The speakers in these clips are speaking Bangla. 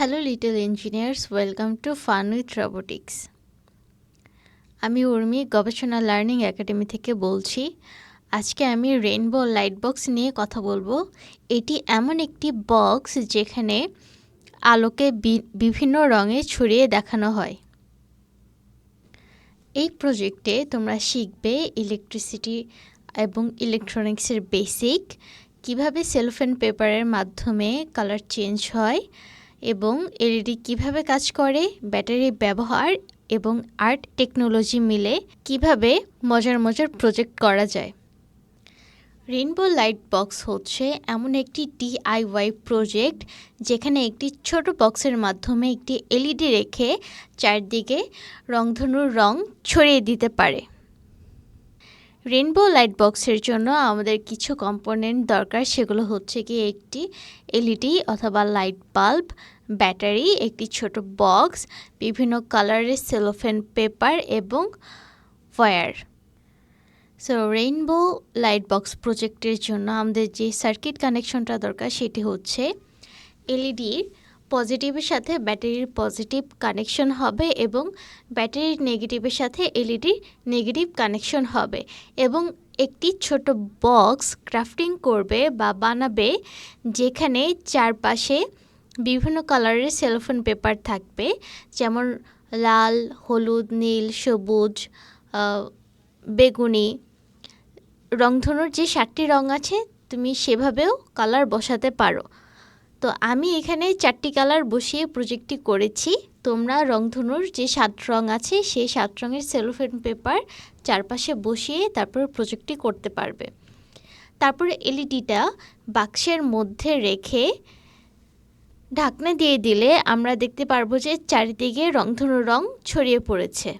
Hello little engineers welcome to fun with robotics আমি উর্মি, গবেষণা লার্নিং একাডেমি থেকে বলছি। আজকে আমি রেইনবো লাইট বক্স নিয়ে কথা বলব। এটি এমন একটি বক্স যেখানে আলোকে বিভিন্ন রঙে ছড়িয়ে দেখানো হয়। এই প্রজেক্টে তোমরা শিখবে ইলেকট্রিসিটি এবং ইলেকট্রনিক্সের বেসিক কীভাবে সেলফেন পেপারের মাধ্যমে কালার চেঞ্জ হয় এবং এলইডি কীভাবে কাজ করে, ব্যাটারি ব্যবহার এবং আর্ট টেকনোলজি মিলে কীভাবে মজার মজার প্রজেক্ট করা যায়। রেইনবো লাইট বক্স হচ্ছে এমন একটি ডিআইওয়াই প্রজেক্ট যেখানে একটি ছোট বক্সের মাধ্যমে একটি এলইডি রেখে চারদিকে রংধনুর রং ছড়িয়ে দিতে পারে। রেনবো লাইট বক্সের জন্য আমাদের কিছু কম্পোনেন্ট দরকার, সেগুলো হচ্ছে কি একটি এলইডি অথবা লাইট বাল্ব ব্যাটারি একটি ছোট বক্স বিভিন্ন কালারের সেলোফেন পেপার এবং wire so rainbow light box প্রজেক্টের জন্য আমাদের যে সার্কিট কানেকশনটা দরকার, সেটি হচ্ছে এলইডির পজিটিভের সাথে ব্যাটারির পজিটিভ কানেকশন হবে এবং ব্যাটারির নেগেটিভের সাথে এলইডির নেগেটিভ কানেকশন হবে এবং একটি ছোট বক্স ক্রাফটিং করবে বা বানাবে যেখানে চারপাশে বিভিন্ন কালারের সেলফোন পেপার থাকবে। যেমন লাল, হলুদ, নীল, সবুজ বেগুনি রংধনুর যে সাতটি রং আছে, তুমি সেভাবেও কালার বসাতে পারো। তো আমি এখানে চারটি কালার বসিয়ে প্রজেক্টটি করেছি। তোমরা রংধনুর যে সাত রং আছে, সেই সাত রঙের সেলোফেন পেপার চারপাশে বসিয়ে তারপর প্রজেক্টটি করতে পারবে। তারপরে এলইডিটা বাক্সের মধ্যে রেখে ঢাকনা দিয়ে দিলে আমরা দেখতে পারব যে চারিদিকে রংধনু রং ছড়িয়ে পড়েছে।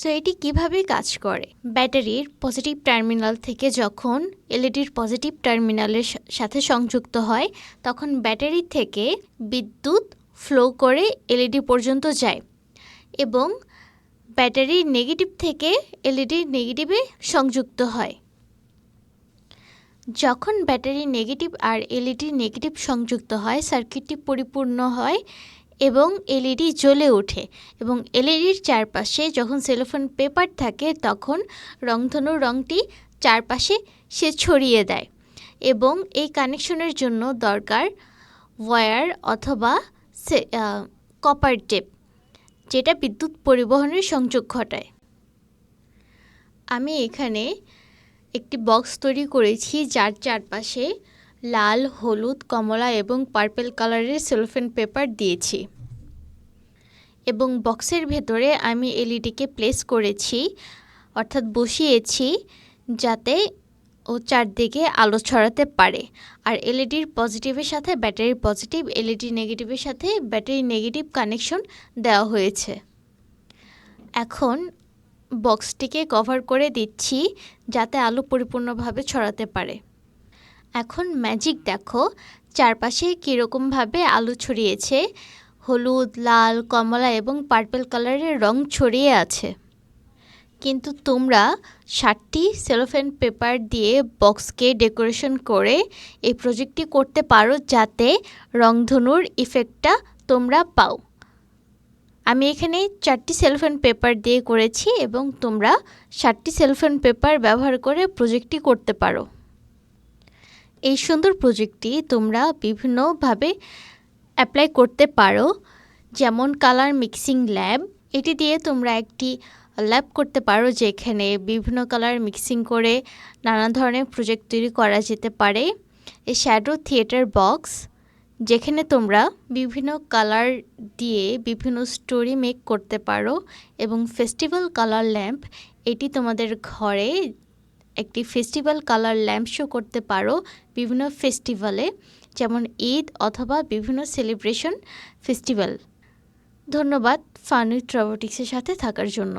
সো এটি কীভাবে কাজ করে? ব্যাটারির পজিটিভ টার্মিনাল থেকে যখন এলইডির পজিটিভ টার্মিনালের সাথে সংযুক্ত হয়, তখন ব্যাটারি থেকে বিদ্যুৎ ফ্লো করে এলইডি পর্যন্ত যায় এবং ব্যাটারির নেগেটিভ থেকে এলইডির নেগেটিভে সংযুক্ত হয়। যখন ব্যাটারি নেগেটিভ আর এলইডি নেগেটিভ সংযুক্ত হয়, সার্কিটটি পরিপূর্ণ হয় এবং এলইডি জ্বলে ওঠে এবং এলইডির চারপাশে যখন সেলোফোন পেপার থাকে তখন রংধনুর রংটি চারপাশে সে ছড়িয়ে দেয় এবং এই কানেকশনের জন্য দরকার ওয়্যার অথবা কপার টেপ যেটা বিদ্যুৎ পরিবহনের সংযোগ ঘটায়। আমি এখানে একটি বক্স তৈরি করেছি যার চারপাশে লাল, হলুদ, কমলা এবং পার্পেল কালারের সেলোফেন পেপার দিয়েছি। এবং বক্সের ভেতরে আমি এলইডিকে প্লেস করেছি, অর্থাৎ বসিয়েছি, যাতে ও চারদিকে আলো ছড়াতে পারে। আর এলইডির পজিটিভের সাথে ব্যাটারির পজিটিভ এলইডি নেগেটিভের সাথে ব্যাটারি নেগেটিভ কানেকশন দেওয়া হয়েছে। এখন বক্সটিকে কভার করে দিচ্ছি, যাতে আলো পরিপূর্ণভাবে ছড়াতে পারে। এখন ম্যাজিক দেখো, চারপাশে কীরকমভাবে আলো ছড়িয়েছে, হলুদ, লাল, কমলা এবং পার্পেল কালারের রং ছড়িয়ে আছে। কিন্তু তোমরা ষাটটি সেলোফেন পেপার দিয়ে বক্সকে ডেকোরেশন করে এই প্রজেক্টটি করতে পারো যাতে রংধনুর ইফেক্টটা তোমরা পাও। আমি এখানে চারটি সেলফোন পেপার দিয়ে করেছি এবং তোমরা ষাটটি সেলফোন পেপার ব্যবহার করে প্রজেক্টটি করতে পারো। এই সুন্দর প্রজেক্টটি তোমরা বিভিন্নভাবে অ্যাপ্লাই করতে পারো, যেমন কালার মিক্সিং ল্যাব এটি দিয়ে তোমরা একটি ল্যাব করতে পারো যেখানে বিভিন্ন কালার মিক্সিং করে নানা ধরনের প্রজেক্ট তৈরি করা যেতে পারে। এই শ্যাডো থিয়েটার বক্স যেখানে তোমরা বিভিন্ন কালার দিয়ে বিভিন্ন স্টোরি মেক করতে পারো এবং ফেস্টিভ্যাল কালার ল্যাম্প এটি তোমাদের ঘরে একটি ফেস্টিভ্যাল কালার ল্যাম্প শো করতে পারো বিভিন্ন ফেস্টিভ্যালে যেমন ঈদ অথবা বিভিন্ন সেলিব্রেশন ফেস্টিভ্যাল ধন্যবাদ ফানি রোবোটিক্সের সাথে থাকার জন্য।